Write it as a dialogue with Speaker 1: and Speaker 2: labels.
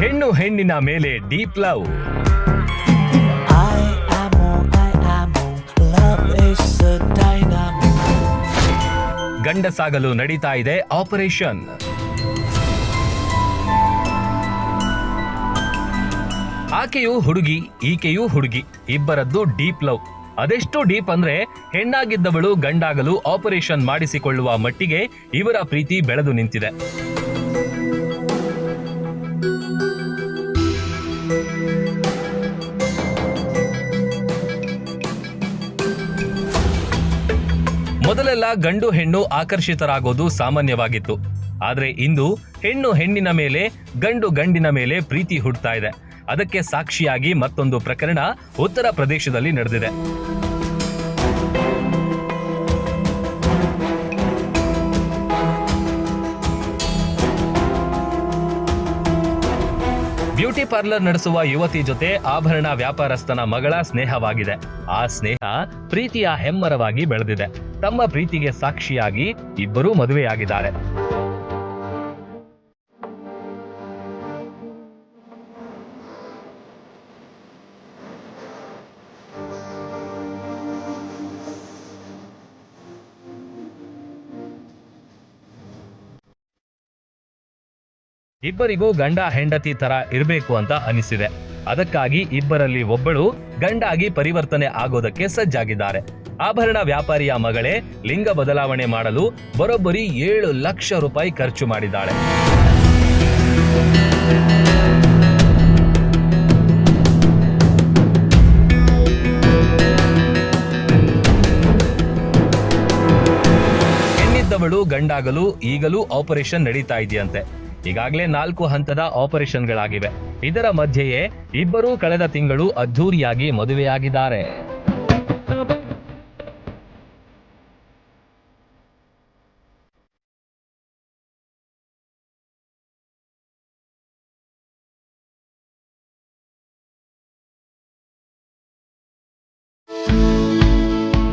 Speaker 1: ಹೆಣ್ಣು ಹೆಣ್ಣಿನ ಮೇಲೆ ಡೀಪ್ ಲವ್. ಗಂಡಸಾಗಲು ನಡೀತಾ ಇದೆ ಆಪರೇಷನ್. ಆಕೆಯು ಹುಡುಗಿ ಈಕೆಯೂ ಹುಡುಗಿ ಇಬ್ಬರದ್ದು ಡೀಪ್ ಲವ್. ಅದೆಷ್ಟು ಡೀಪ್ ಅಂದ್ರೆ ಹೆಣ್ಣಾಗಿದ್ದವಳು ಗಂಡಾಗಲು ಆಪರೇಷನ್ ಮಾಡಿಸಿಕೊಳ್ಳುವ ಮಟ್ಟಿಗೆ ಇವರ ಪ್ರೀತಿ ಬೆಳೆದು ನಿಂತಿದೆ. ಮೊದಲೆಲ್ಲ ಗಂಡು ಹೆಣ್ಣು ಆಕರ್ಷಿತರಾಗೋದು ಸಾಮಾನ್ಯವಾಗಿತ್ತು. ಆದರೆ ಇಂದು ಹೆಣ್ಣು ಹೆಣ್ಣಿನ ಮೇಲೆ, ಗಂಡು ಗಂಡಿನ ಮೇಲೆ ಪ್ರೀತಿ ಹುಟ್ಟುತ್ತಾ ಇದೆ. ಅದಕ್ಕೆ ಸಾಕ್ಷಿಯಾಗಿ ಮತ್ತೊಂದು ಪ್ರಕರಣ ಉತ್ತರ ಪ್ರದೇಶದಲ್ಲಿ ನಡೆದಿದೆ. ಬ್ಯೂಟಿ ಪಾರ್ಲರ್ ನಡೆಸುವ ಯುವತಿ ಜೊತೆ ಆಭರಣ ವ್ಯಾಪಾರಸ್ಥನ ಮಗಳ ಸ್ನೇಹವಾಗಿದೆ. ಆ ಸ್ನೇಹ ಪ್ರೀತಿಯ ಹೆಮ್ಮರವಾಗಿ ಬೆಳೆದಿದೆ. ತಮ್ಮ ಪ್ರೀತಿಗೆ ಸಾಕ್ಷಿಯಾಗಿ ಇಬ್ಬರೂ ಮದುವೆಯಾಗಿದ್ದಾರೆ. ಇಬ್ಬರಿಗೂ ಗಂಡ ಹೆಂಡತಿ ತರ ಇರಬೇಕು ಅಂತ ಅನಿಸಿದೆ. ಅದಕ್ಕಾಗಿ ಇಬ್ಬರಲ್ಲಿ ಒಬ್ಬಳು ಗಂಡಾಗಿ ಪರಿವರ್ತನೆ ಆಗೋದಕ್ಕೆ ಸಜ್ಜಾಗಿದ್ದಾರೆ. ಆಭರಣ ವ್ಯಾಪಾರಿಯ ಮಗಳೇ, ಲಿಂಗ ಬದಲಾವಣೆ ಮಾಡಲು ಬರೋಬ್ಬರಿ ಏಳು ಲಕ್ಷ ರೂಪಾಯಿ ಖರ್ಚು ಮಾಡಿದ್ದಾಳೆ. ಹೆಣ್ಣಿದ್ದವಳು ಗಂಡಾಗಲು ಈಗಲೂ ಆಪರೇಷನ್ ನಡೀತಾ ಇದೆಯಂತೆ. ಈಗಾಗಲೇ ನಾಲ್ಕು ಹಂತದ ಆಪರೇಷನ್ಗಳಾಗಿವೆ. ಇದರ ಮಧ್ಯೆಯೇ ಇಬ್ಬರೂ ಕಳೆದ ತಿಂಗಳು ಅದ್ಧೂರಿಯಾಗಿ ಮದುವೆಯಾಗಿದ್ದಾರೆ.